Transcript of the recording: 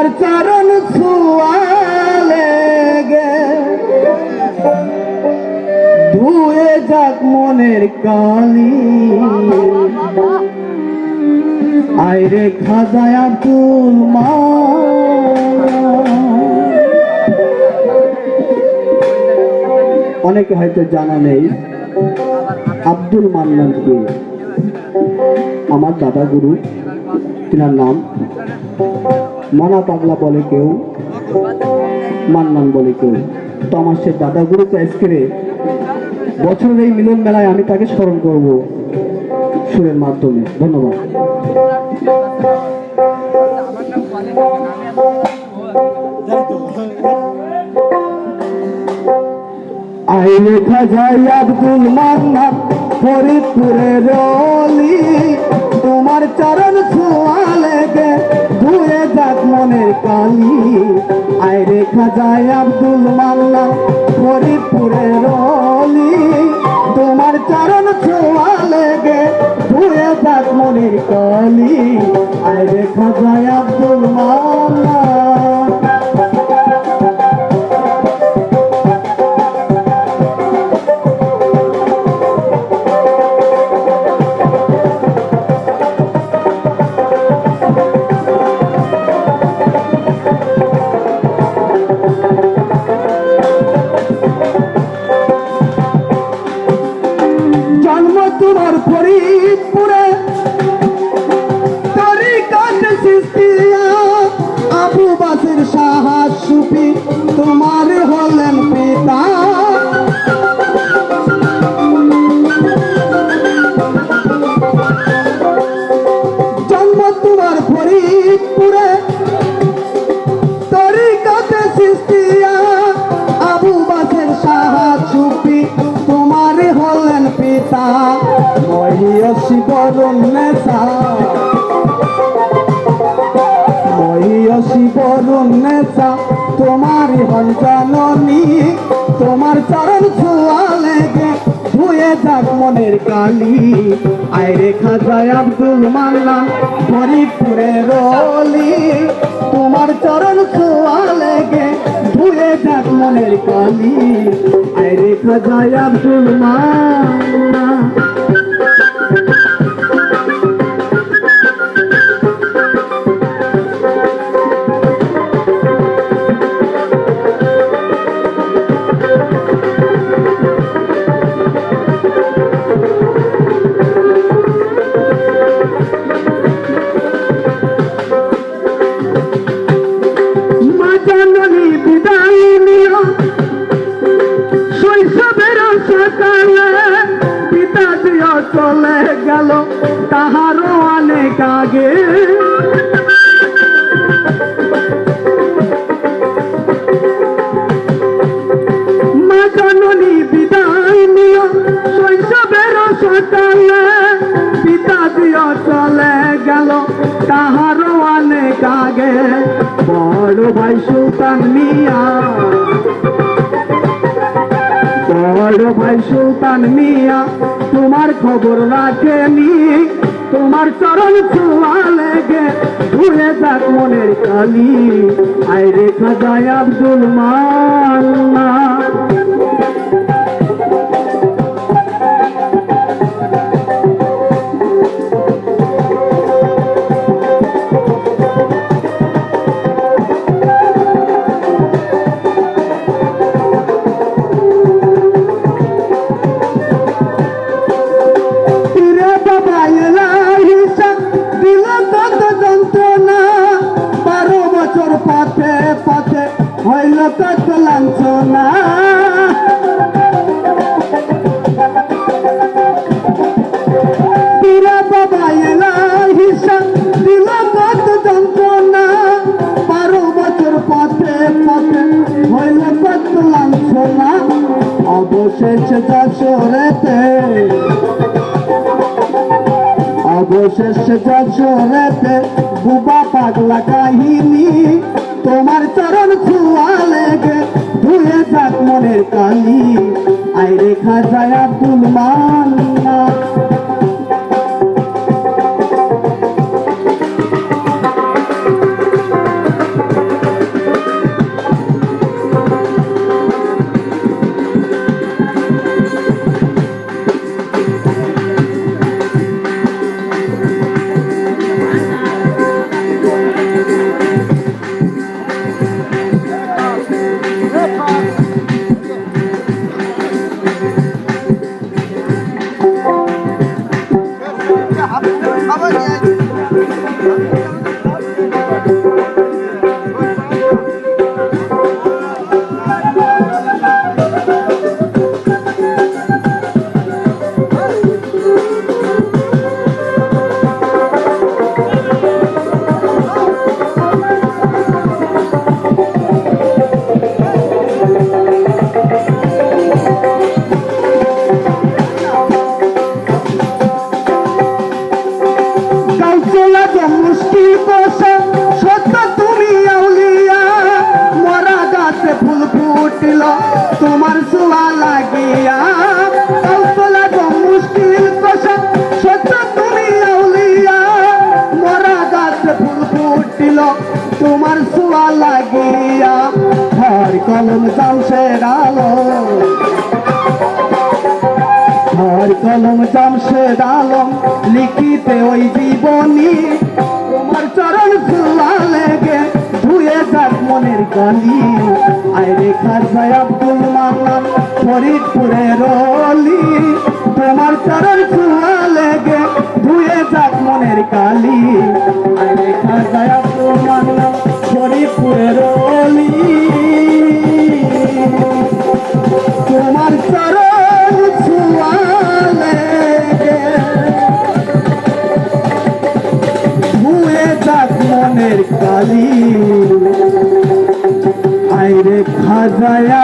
তোমার চরণ ছুয়ালে গে। ধুয়ে যাক মনের কালি। আইরে খাজায় আব্দুল মা অনেকে হয়তো জানা নেই, আব্দুল মান্নান কে? আমার দাদা গুরু, তিনার নাম মানা পাগলা বলে কেউ, মান্নান বলে কেউ। তো আমার সে দাদা গুরুকে আজকে বছরের এই মিলন মেলায় আমি তাকে স্মরণ করব সুরের মাধ্যমে। ধন্যবাদ। আইলে খাজাই আব্দুল মান্নান, ফরিদপুরের অলি। তোমার চরণ ছোঁয়ালে গে, ধুয়ে যাক মনের কালি আয় রেখা যায় আব্দুল মাল্লা, ফরিদপুরের অলি। তোমার চরণ ছোঁয়ালে গে, ধুয়ে যাক মনের কালি আয় রেখা যায় আব্দুল তোমার হলেন পিতা। জন্ম তোমার ফরিদপুরে তরিকাতে সৃষ্টিয়া আবু বাসের তোমার হলেন পিতা। তোমারই হন তোমার চরণ ছোঁয়া লেগে ধুয়ে যাক মনের কালি। আইরে খাজায় আব্দুল মান্নান ফরিদপুরের অলি তোমার চরণ ছোঁয়া লেগে ধুয়ে যাক মনের কালি। আইরে খাজায় আব্দুল মান্নান চলে গেল তাহারও অনেক আগে। বিদায় পিতা চলে অনেক আগে। বড় ভাই সুলতান মিয়া, বড় ভাই সুলতান মিয়া তোমার খবর রাখেনি। তোমার চরণ ছোঁয়া লেগে ঘুরে যাক মনের কালি। আয় রেখা যায় আব্দুল মান্না। অবশেষে যশোরেতে অবশেষে যশোরেতে বুবা পাগলা তোমার চরণ ছুয়া লেগে ধুয়ে যাক মনের কালি। আই রেখা যায় আব্দুল মান্না কালি আইরে খাজায় আব্দুল মান্নান, ফরিদপুরের অলি। তোমার চরণ ফুলা লেগে ধুয়ে যাক মনের কালি। আইরে খাজায় আব্দুল মান্নান, ফরিদপুরের অলি। তোমার চরণ ছুয়ালে ধুয়ে যাক মনের কালি। বোঝায়া